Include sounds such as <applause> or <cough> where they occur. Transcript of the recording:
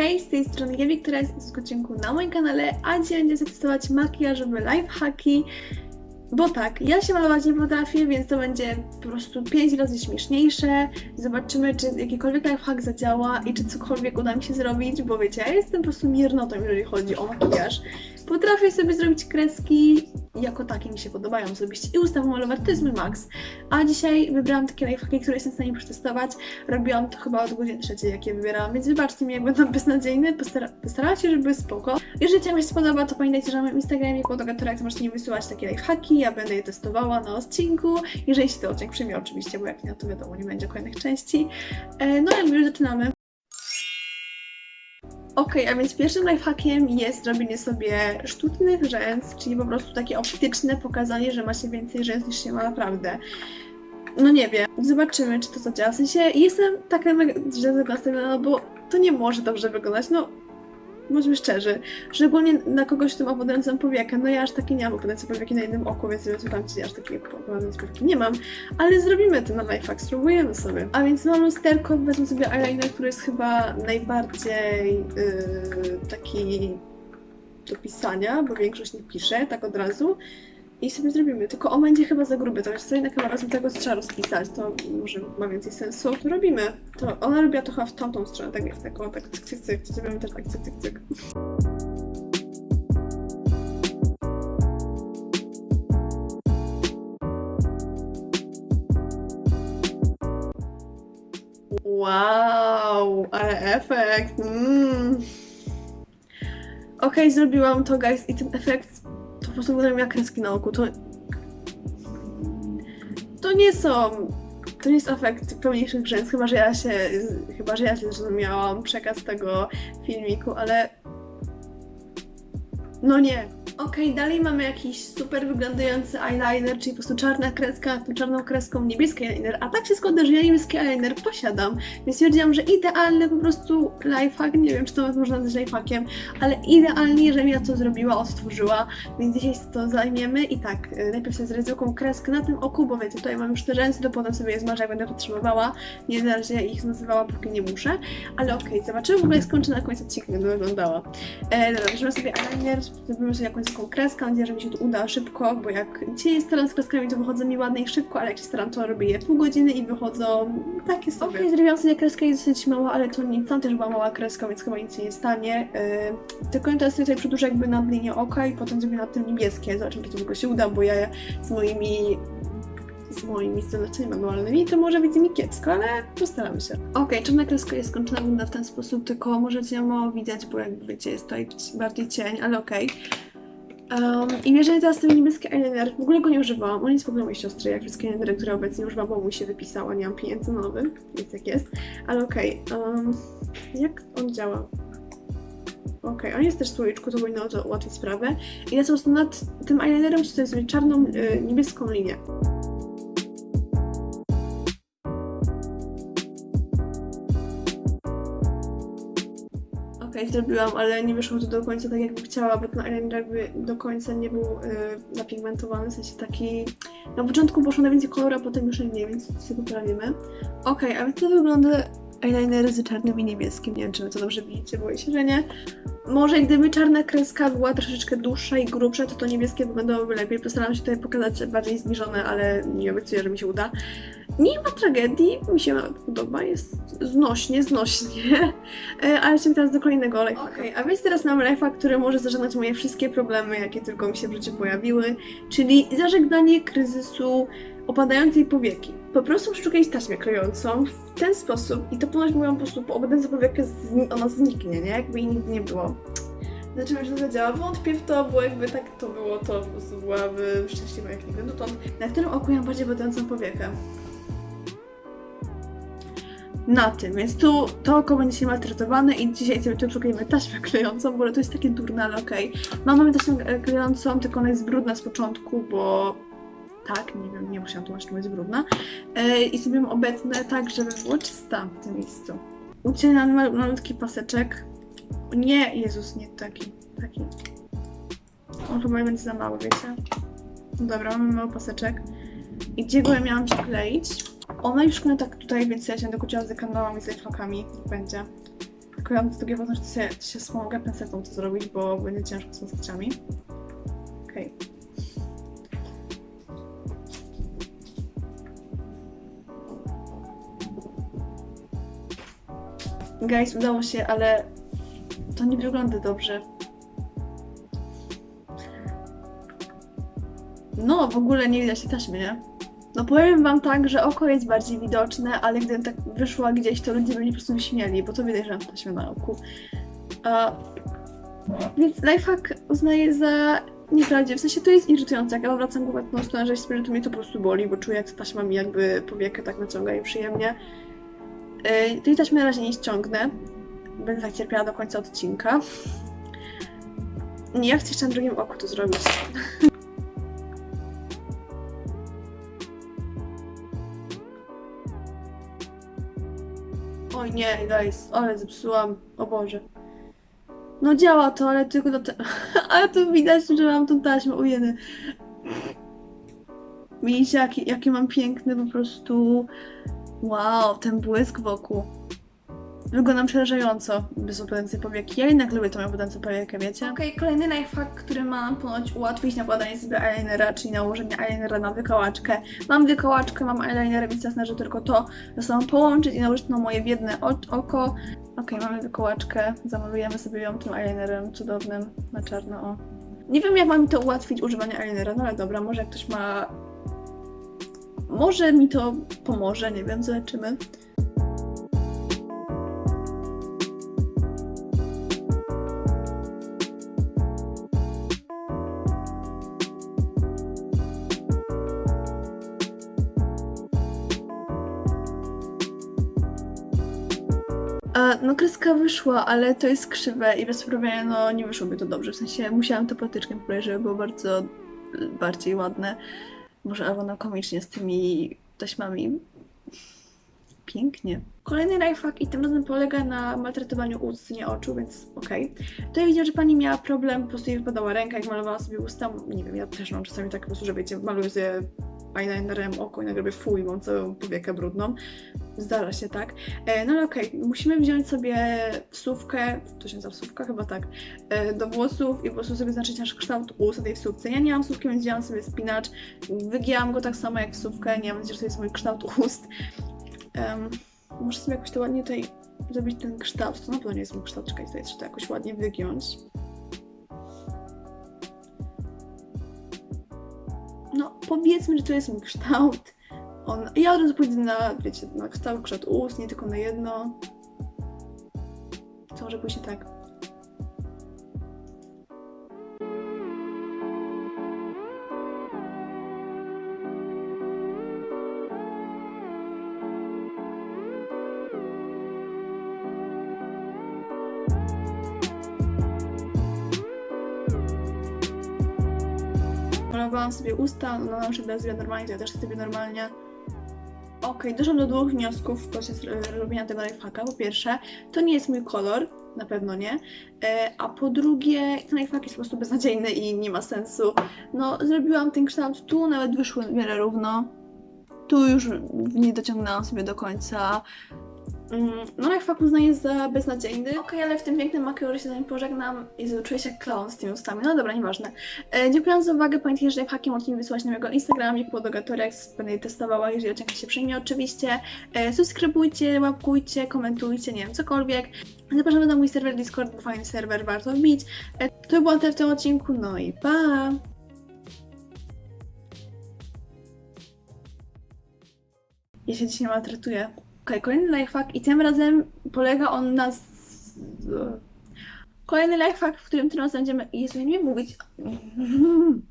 Hej, z tej strony ja Wiktoria z odcinku na moim kanale, a dzisiaj będę zatestować makijażowe lifehacki, bo tak, ja się malować nie potrafię, więc to będzie po prostu 5 razy śmieszniejsze. Zobaczymy, czy jakikolwiek lifehack zadziała i czy cokolwiek uda mi się zrobić, bo wiecie, ja jestem po prostu miernotą, jeżeli chodzi o makijaż. Potrafię sobie zrobić kreski, jako takie mi się podobają zrobić i usta malować, to jest mój. A dzisiaj wybrałam takie lifehacki, które jestem w stanie przetestować. Robiłam to chyba od godziny trzeciej, jak je wybierałam, więc wybaczcie mi, jak będą beznadziejne. Postara postarałam się, żeby spoko. Jeżeli Wam się spodoba, to pamiętajcie, że na moim Instagramie Kłodogatorek możecie mi wysyłać takie lifehacki, ja będę je testowała na odcinku. Jeżeli się ten odcinek przyjmie oczywiście, bo jak nie, to wiadomo, nie będzie kolejnych części. E, no i już zaczynamy. Okej, a więc pierwszym lifehackiem jest robienie sobie sztucznych rzęs, czyli po prostu takie optyczne pokazanie, że ma się więcej rzęs niż się ma naprawdę. No nie wiem, zobaczymy, czy to zadziała. W sensie jestem taka mega nastawiona, no bo to nie może dobrze wyglądać, no bądźmy szczerzy. Szczególnie na kogoś, kto ma podręcą powiekę. No ja aż takie nie mam podręcą powieki na jednym oku, więc słucham ci, aż takiej podręcą powieki nie mam. Ale zrobimy to na lifehack, spróbujemy sobie. A więc mam lusterko, wezmę sobie eyeliner, który jest chyba najbardziej yy, taki do pisania, bo większość nie pisze tak od razu. I sobie zrobimy. Tylko on będzie chyba za gruby, to co innego, chyba wezmę tego trzeba rozpisać, to może ma więcej sensu. To robimy. To ona robiła to chyba w tamtą stronę, tak jest, tak, o, tak cyk, cyk, cyk, to zrobimy też tak cyk, cyk, cyk. Wow, ale efekt. Mm. Okej, zrobiłam to, guys, i ten efekt prostu wyglądają jak kreski na oku. To, to nie są. To nie jest efekt pełniejszych rzęs, chyba że ja się. Chyba że ja się zrozumiałam przekaz tego filmiku, ale. No nie. Okej, dalej mamy jakiś super wyglądający eyeliner, czyli po prostu czarna kreska tą czarną kreską niebieski eyeliner. A tak się składa, że ja niebieski eyeliner posiadam, więc stwierdziłam, że idealny po prostu lifehack, nie wiem czy to można nazwać lifehackiem, ale idealnie, żebym ja to zrobiła, odtworzyła, więc dzisiaj to zajmiemy. I tak, y, najpierw sobie zrobię zwykłą kreskę na tym oku, bo wiecie, tutaj mam już te rzęsy, to potem sobie je zmarzę, jak będę potrzebowała, nie na razie ich nazywała, póki nie muszę, ale okej, zobaczymy w ogóle jak skończę na końcu odcinka, będę wyglądała. E, dobra, bierzemy sobie eyeliner, zrobimy sobie jakąś taką kreskę, mam nadzieję, że mi się to uda szybko, bo jak dzisiaj staram z kreskami, to wychodzą mi ładne i szybko, ale jak się staram, to robię je pół godziny i wychodzą takie sobie. Okej, zrobiłam sobie kreskę i dosyć mała, ale to nie, tam też była mała kreska, więc chyba nic się nie stanie. Yy, tylko teraz sobie tutaj przedłużę jakby nad linię oka i potem zrobię nad tym niebieskie. Zobaczymy, czy to w ogóle się uda, bo ja z moimi z moimi zdolnościami manualnymi, to może być mi kiepsko, ale postaramy się. Okej, czarna kreska jest skończona, wygląda w ten sposób, tylko możecie ją mało widać, bo jak wiecie, jest tutaj bardziej cień, ale okej. Um, I jeżeli teraz ten niebieski eyeliner, w ogóle go nie używałam, on jest w ogóle mojej siostry, jak wszystkie eyelinery, które obecnie używam, bo mu się wypisała, nie mam pieniędzy na nowy, więc jak jest. Ale okej, um, jak on działa? Okej, on jest też w słoiczku, to powinno ułatwić sprawę. I ja po prostu nad tym eyelinerem chcę sobie czarną, y, niebieską linię. Okej, zrobiłam, ale nie wyszło to do końca tak, jakbym chciała, bo ten eyeliner jakby do końca nie był y, napigmentowany, w sensie taki... Na początku poszło na więcej koloru, a potem już nie, więc sobie poprawimy. Okej, a więc to wygląda eyeliner z czarnym i niebieskim. Nie wiem, czy wy to dobrze widzicie, boję się, że nie. Może gdyby czarna kreska była troszeczkę dłuższa i grubsza, to to niebieskie wyglądało lepiej. Postaram się tutaj pokazać bardziej zbliżone, ale nie obiecuję, że mi się uda. Nie ma tragedii, mi się nawet podoba, jest znośnie, znośnie. E, Ale lecimy teraz do kolejnego lifehacka. Okej, a więc teraz mam lifehack, który może zażegnać moje wszystkie problemy, jakie tylko mi się w życiu pojawiły, czyli zażegnanie kryzysu opadającej powieki. Po prostu szukać taśmę klejącą w ten sposób i to ponoć mówią po prostu po opadającej powiekę ona zniknie, nie? Jakby jej nigdy nie było. Zobaczymy, czy to zadziała. Wątpię w to, bo jakby tak to było, to po prostu byłaby szczęśliwa jak nigdy dotąd. Na którym oku ja mam bardziej opadającą powiekę? Na tym, więc tu to oko będzie się maltretowane i dzisiaj sobie tu szukajmy taśmę klejącą, bo to jest takie durne, ale okej. Mam mamy taśmę e, klejącą, tylko ona jest brudna z początku, bo tak, nie wiem, nie musiałam tłumaczyć, bo jest brudna. E, I sobie ją obetnę tak, żeby było czysta w tym miejscu. Ucięłam mal- malutki paseczek. Nie, Jezus, nie taki, taki. On chyba będzie za mały, wiecie? No Dobra, mamy mały paseczek. I gdzie go ja miałam przykleić? Ona już tak tutaj, więc ja się dokuczyłam z kanałami, z lifehackami, niech będzie. Tylko ja mam takie wrażenie, że się, się wspomogę pensetą to zrobić, bo będzie ciężko z paznokciami. Okej. Guys, udało się, ale to nie wygląda dobrze. No, w ogóle nie widać tej taśmy, nie? No powiem wam tak, że oko jest bardziej widoczne, ale gdybym tak wyszła gdzieś, to ludzie by mnie po prostu wyśmieli, bo to widać, że mam taśmę na oku. Więc lifehack uznaję za nieprawdziwy. W sensie to jest irytujące, jak ja wracam głowę w tą stronę, że spojrzę, to mnie to po prostu boli, bo czuję, jak ta taśma mi jakby powiekę tak naciąga i przyjemnie. Yy, tej taśmy na razie nie ściągnę. Będę tak cierpiała do końca odcinka. Nie, ja chcę jeszcze na drugim oku to zrobić. <laughs> Oj nie, guys, ale zepsułam. O Boże. No działa to, ale tylko do te... <laughs> ale tu widać, że mam tą taśmę, ujeny. Widzicie, jaki, jaki mam piękny po prostu... Wow, ten błysk wokół. Wyglądam przerażająco, bez opadańcej powieki. Ja jednak lubię tą opadańcą powiekę, wiecie? Okej, kolejny lifehack, który ma nam ponoć ułatwić nakładanie sobie eyelinera, czyli nałożenie eyelinera na wykałaczkę. Mam wykałaczkę, mam eyeliner, więc jasne, że tylko to ze sobą połączyć i nałożyć na moje biedne oko. Okej, mamy wykołaczkę, zamalujemy sobie ją tym eyelinerem cudownym na czarno. O. Nie wiem, jak ma mi to ułatwić używanie eyelinera, no ale dobra, może jak ktoś ma... Może mi to pomoże, nie wiem, zobaczymy. No kreska wyszła, ale to jest krzywe i bez poprawienia no nie wyszłoby to dobrze. W sensie musiałam to patyczkiem poprawić, żeby było bardzo y, bardziej ładne. Może albo no komicznie z tymi taśmami. Pięknie. Kolejny lifehack i tym razem polega na maltretowaniu ust, nie oczu, więc okej. Tutaj widzę, że pani miała problem, po prostu jej wypadała ręka, jak malowała sobie usta. Nie wiem, ja też mam czasami tak po prostu, że wiecie, maluję sobie eyelinerem oko i nagle robię fuj, mam całą powiekę brudną. Zdarza się, tak? E, no ale okej, musimy wziąć sobie wsówkę, to się nazywa wsówka? Chyba tak, e, do włosów i po prostu sobie znaczyć nasz kształt ust na tej wsówce. Ja nie mam wsówki, więc wzięłam sobie spinacz, wygięłam go tak samo jak wsówkę, nie mam nadzieję, że to jest mój kształt ust. Em, muszę sobie jakoś to ładnie tutaj zrobić ten kształt, to na pewno nie jest mój kształt, czekaj, tutaj trzeba to jakoś ładnie wygiąć. Powiedzmy, że to jest mój kształt. On, ja od razu pójdę na, wiecie, na cały kształt ust, nie tylko na jedno. Co może pójść tak? Malowałam sobie usta, no nam się teraz normalnie, to ja też sobie normalnie. Okej, doszłam do dwóch wniosków procesie e, robienia tego lifehacka. Po pierwsze, to nie jest mój kolor, na pewno nie. E, a po drugie, ten lifehack jest po prostu beznadziejny i nie ma sensu. No, zrobiłam ten kształt tu, nawet wyszło w miarę równo. Tu już nie dociągnęłam sobie do końca. Mm, No, lifehack uznaję za beznadziejny. Okej, ale w tym pięknym makijażu się z wami pożegnam i czuję się jak clown z tymi ustami. No dobra, nieważne. E, dziękuję za uwagę. Pamiętajcie, że lifehacki możecie mi wysłać na mojego Instagrama, jak podogatoria, jak będę je testowała, jeżeli odcinek się przyjmie oczywiście. E, subskrybujcie, łapkujcie, komentujcie, nie wiem, cokolwiek. Zapraszamy na mój serwer Discord, bo fajny serwer, warto wbić. E, to było na tyle w tym odcinku, no i pa! Ja się nie maltretuję. Kolejny lifehack i tym razem polega on na... Kolejny lifehack, w którym tym razem będziemy... Jezu, ja nie mówić. <laughs>